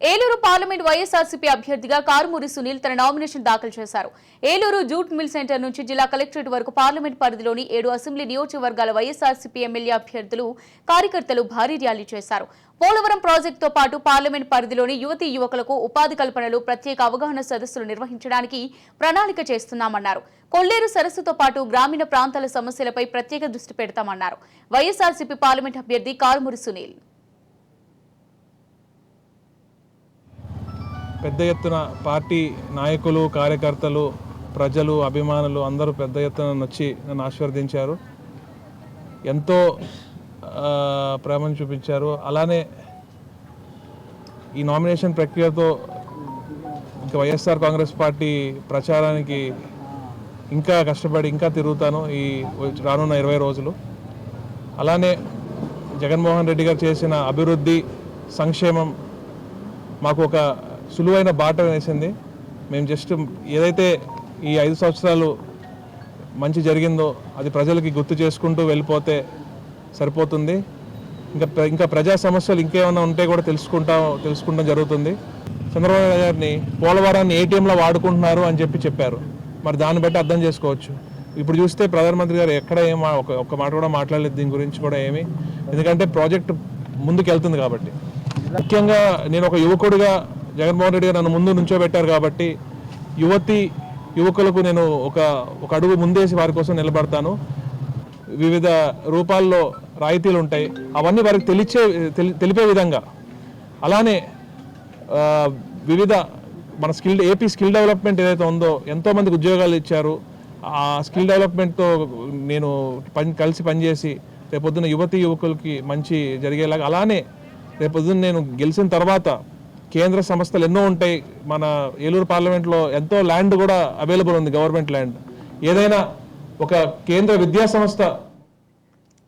Eluru parliament YSRCP అభ్యర్థిగా కారుమూరి సునీల్ తన nomination దాఖలు చేశారు. ఏలూరు జూట్ మిల్ సెంటర్ నుంచి జిల్లా కలెక్టరేట్ వరకు పార్లమెంట్ పరిధిలోని ఏడు అసెంబ్లీ నియోజకవర్గాల వైఎస్ఆర్సీపీ ఎమ్మెల్యే అభ్యర్థులు కార్యకర్తలు భారీ ర్యాలీ చేశారు. పోలవరం ప్రాజెక్టుతో పాటు పార్లమెంట్ పరిధిలోని యువతీ యువకులకు ఉపాధి కల్పనలు ప్రత్యేక అవగాహన సదస్సులు నిర్వహించడానికి ప్రణాళిక చేస్తున్నామన్నారు. కొల్లేరు సరస్సుతో పాటు గ్రామీణ ప్రాంతాల సమస్యలపై ప్రత్యేక దృష్టి పెడతామన్నారు. వైఎస్ఆర్సీపీ పార్లమెంట్ అభ్యర్థి కారుమూరి సునీల్. పెద్ద ఎత్తున పార్టీ నాయకులు కార్యకర్తలు ప్రజలు అభిమానులు అందరూ పెద్ద ఎత్తున వచ్చి నన్ను ఆశీర్వదించారు. ఎంతో ప్రేమను చూపించారు. అలానే ఈ నామినేషన్ ప్రక్రియతో ఇంకా వైఎస్ఆర్ కాంగ్రెస్ పార్టీ ప్రచారానికి ఇంకా కష్టపడి ఇంకా తిరుగుతాను ఈ రానున్న ఇరవై రోజులు. అలానే జగన్మోహన్ రెడ్డి గారు చేసిన అభివృద్ధి సంక్షేమం మాకు ఒక సులువైన బాట వేసింది. మేము జస్ట్ ఏదైతే ఈ ఐదు సంవత్సరాలు మంచి జరిగిందో అది ప్రజలకి గుర్తు చేసుకుంటూ వెళ్ళిపోతే సరిపోతుంది. ఇంకా ప్ర- ఇంకా ప్రజా సమస్యలు ఇంకేమైనా ఉంటే కూడా తెలుసుకుంటాం తెలుసుకుంటాం జరుగుతుంది. చంద్రబాబు గారిని పోలవరాన్ని ఏటీఎంలో వాడుకుంటున్నారు అని చెప్పి చెప్పారు. మరి దాన్ని బట్టి అర్థం చేసుకోవచ్చు. ఇప్పుడు చూస్తే ప్రధానమంత్రి గారు ఎక్కడ ఏం ఒక ఒక్క మాట కూడా మాట్లాడలేదు. దీని గురించి కూడా ఏమి. ఎందుకంటే ప్రాజెక్ట్ ముందుకు వెళ్తుంది కాబట్టి. ముఖ్యంగా నేను ఒక యువకుడిగా జగన్మోహన్ రెడ్డి గారు నన్ను ముందు నుంచోబెట్టారు కాబట్టి యువతి యువకులకు నేను ఒక ఒక అడుగు ముందేసి వారి కోసం నిలబడతాను. వివిధ రూపాల్లో రాయితీలు ఉంటాయి. అవన్నీ వారికి తెలిచే తెలి- తెలిపే విధంగా. అలానే వివిధ మన స్కిల్ ఏపీ స్కిల్ డెవలప్మెంట్ ఏదైతే ఉందో ఎంతోమందికి ఉద్యోగాలు ఇచ్చారు. ఆ స్కిల్ డెవలప్మెంట్తో నేను పని కలిసి పనిచేసి రేపొద్దున యువతి యువకులకి మంచి జరిగేలాగా అలానే రేపొద్దున నేను గెలిచిన తర్వాత కేంద్ర సంస్థలు ఎన్నో ఉంటాయి. మన ఏలూరు పార్లమెంట్లో ఎంతో ల్యాండ్ కూడా అవైలబుల్ ఉంది గవర్నమెంట్ ల్యాండ్. ఏదైనా ఒక కేంద్ర విద్యా సంస్థ